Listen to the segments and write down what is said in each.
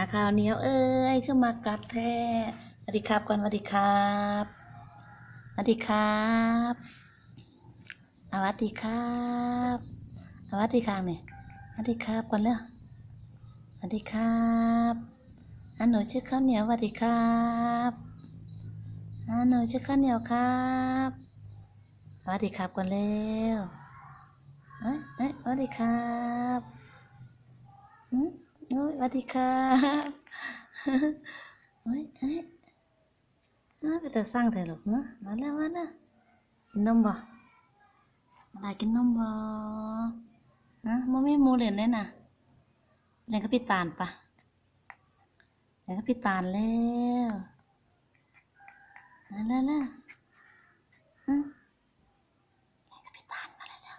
หาข้าวเหนียวเอ้ยขึ้นมากัดแท้สวัสดีครับก่อนสวัสดีครับสวัสดีครับสวัสดีครับสวัสดีครับเนี่ยสวัสดีครับก่อนเร็วสวัสดีครับอันหนูชื่อข้าวเหนียวสวัสดีครับอันหนูชื่อข้าวเหนียวครับสวัสดีครับก่อนเร็วเอ้ยเอ้ยสวัสดีครับอืม โอ้ยสวัสดีครับโอ้ยเอ้ยน่าไปแต่สร้างเถอะลูกเนาะมาแล้วมาแล้วกินนมบ่มาได้กินนมบ่ฮะมันไม่มูเล่นเลยนะเล่นกับพี่ตาลปะเล่นกับพี่ตาลแล้วมาแล้วแล้วฮะเล่นกับพี่ตาลมาแล้วแล้ว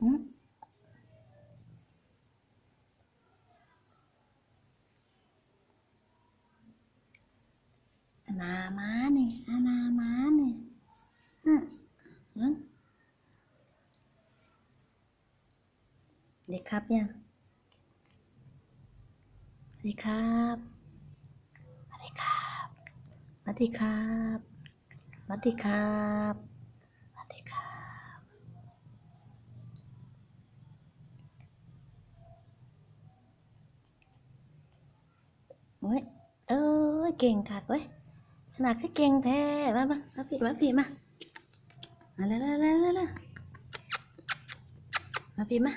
อืมอานามานี่อานามานี่ฮะฮะเด็กครับยังสวัสดีครับสวัสดีครับสวัสดีครับสวัสดีครับ ôi ơi kiêng thật quá. Là cái kiêng thế? Ba ba ba phim ba phim à la la la la la ba phim à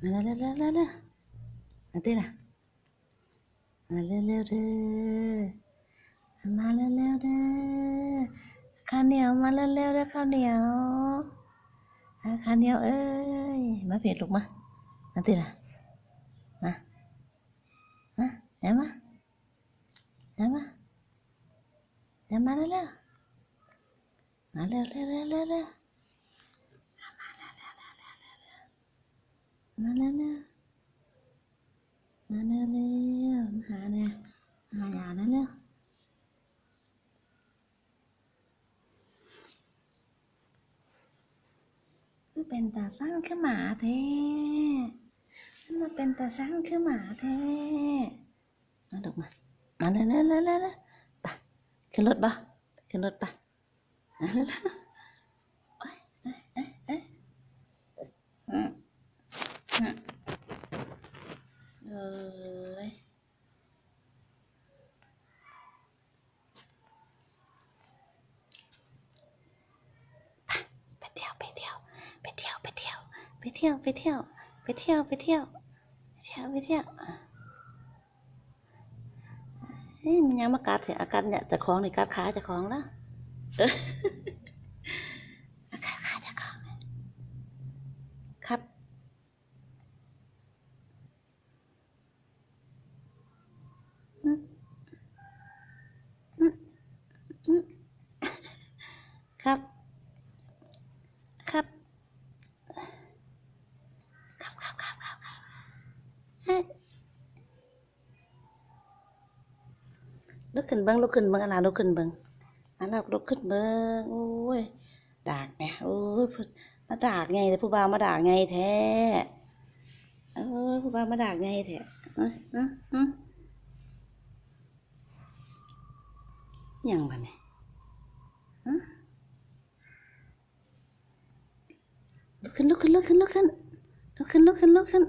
la la la la la à tên à? À leo leo đưa mà leo leo đưa khao nèo mà leo leo đưa khao nèo. À khao nèo ơi. Má phiền lục mà à tên à? À แล้วมาแล้วมาแล้วมาแล้ว มาแล้วเร็วเร็วเร็วมาแล้วนะมาเร็วเร็หาเนี่ยมาอย่างนั้นเร็วมันเป็นตาสร้างขึ้นหมาแท้มันเป็นตาสร้างขึ้นหมาแท้ มาเร็วเร็วเร็วเร็วเร็วไปขึ้นรถปะขึ้นรถปะมาเร็วเร็วโอ๊ยเอ้ยเอ้ยเอ้ยเอ้ยเที่ยวไปเที่ยวไปเที่ยวไปเที่ยวไปเที่ยวไปเที่ยวไปเที่ยวไปเที่ยวไปเที่ยวไปเที่ยว เฮ้ยมันยังมากัดเถอะอาการเนี่ยจะคล้องในกัดขาจะคล้องแล้วเอาการขาจะคล้องครับอืมอืมอืมครับครับครับครับครับครับครับเฮ้ย ลุกขึ้นเบิ้งลุกขึ้นเบิ้งอันน่ะลุกขึ้นเบิ้งอันน่ะลุกขึ้นเบิ้งโอ้ยดากแหม่ยโอ้ยมาดากไงแต่ผู้บ่าวมาดากไงแท้เออผู้บ่าวมาดากไงแท้เอ้ยเอ้ยเอ้ยยังบัดนี้ฮะลุกขึ้นลุกขึ้นลุกขึ้นลุกขึ้นลุกขึ้นลุกขึ้นลุกขึ้น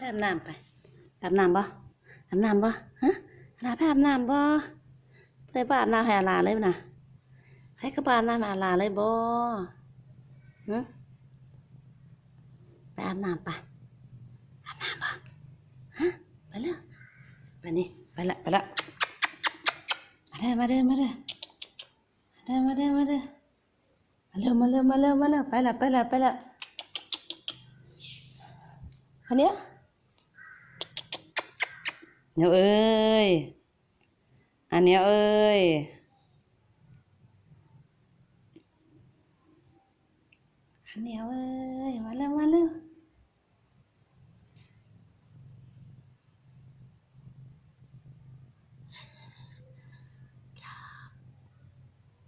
ไปอาบน้ำไปอาบน้ำบ่อาบน้ำบ่ฮะลาไปอาบน้ำบ่เลยบ่อาบน้ำให้อาลาเลยนะให้ก็บ่อาบน้ำให้อาลาเลยบ่หึไปอาบน้ำไปอาบน้ำบ่ฮะไปเลยไปนี่ไปละไปละมาเด้อมาเด้อมาเด้อมาเด้อมาเด้อมาเด้อมาเร็วมาเร็วมาเร็วมาเร็วไปละไปละไปละคนเนี้ย เนียวเอ้ย อันเนี้ยเอ้ย อันเนี้ยเอ้ย มาเร็ว